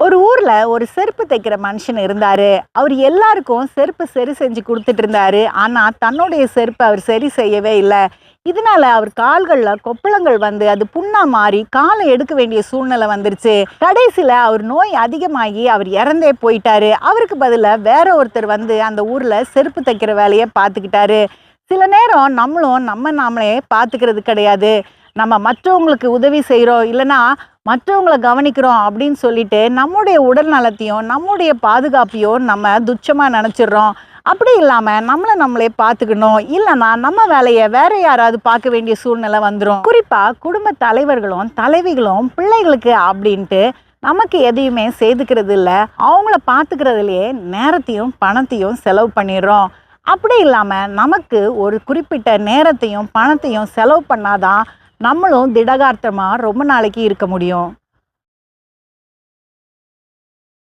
ஒரு ஊரில் ஒரு செருப்பு தைக்கிற மனுஷன் இருந்தார். அவர் எல்லாருக்கும் செருப்பு சரி செஞ்சு கொடுத்துட்டு இருந்தாரு ஆனால் தன்னுடைய செருப்பை அவர் சரி செய்யவே இல்லை. இதனால அவர் கால்களில் கொப்பளங்கள் வந்து அது புண்ணா மாறி காலை எடுக்க வேண்டிய சூழ்நிலை வந்துருச்சு. கடைசியில் அவர் நோய் அதிகமாகி அவர் இறந்தே போயிட்டாரு. அவருக்கு பதிலாக வேற ஒருத்தர் வந்து அந்த ஊரில் செருப்பு தைக்கிற வேலையை பார்த்துக்கிட்டாரு. சில நேரம் நம்மளும் நம்ம நாமளே பார்த்துக்கிறது கிடையாது. நம்ம மற்றவங்களுக்கு உதவி செய்கிறோம் இல்லைன்னா மற்றவங்கள கவனிக்கிறோம் அப்படின்னு சொல்லிட்டு நம்முடைய உடல் நலத்தையும் நம்முடைய பாதுகாப்பையும் நம்ம துச்சமாக நினச்சிடுறோம். அப்படி இல்லாமல் நம்மளை நம்மளே பார்த்துக்கணும். இல்லைன்னா நம்ம வேலையை வேற யாராவது பார்க்க வேண்டிய சூழ்நிலை வந்துடும் குறிப்பாக குடும்ப தலைவர்களும் தலைவிகளும் பிள்ளைகளுக்கு அப்படின்ட்டு நமக்கு எதையுமே செய்துக்கிறது இல்லை. அவங்கள பார்த்துக்கிறதுலையே நேரத்தையும் பணத்தையும் செலவு பண்ணிடுறோம். அப்படி இல்லாமல் நமக்கு ஒரு குறிப்பிட்ட நேரத்தையும் பணத்தையும் செலவு பண்ணாதான் நம்மளும் திடகார்த்தமாக ரொம்ப நாளைக்கு இருக்க முடியும்.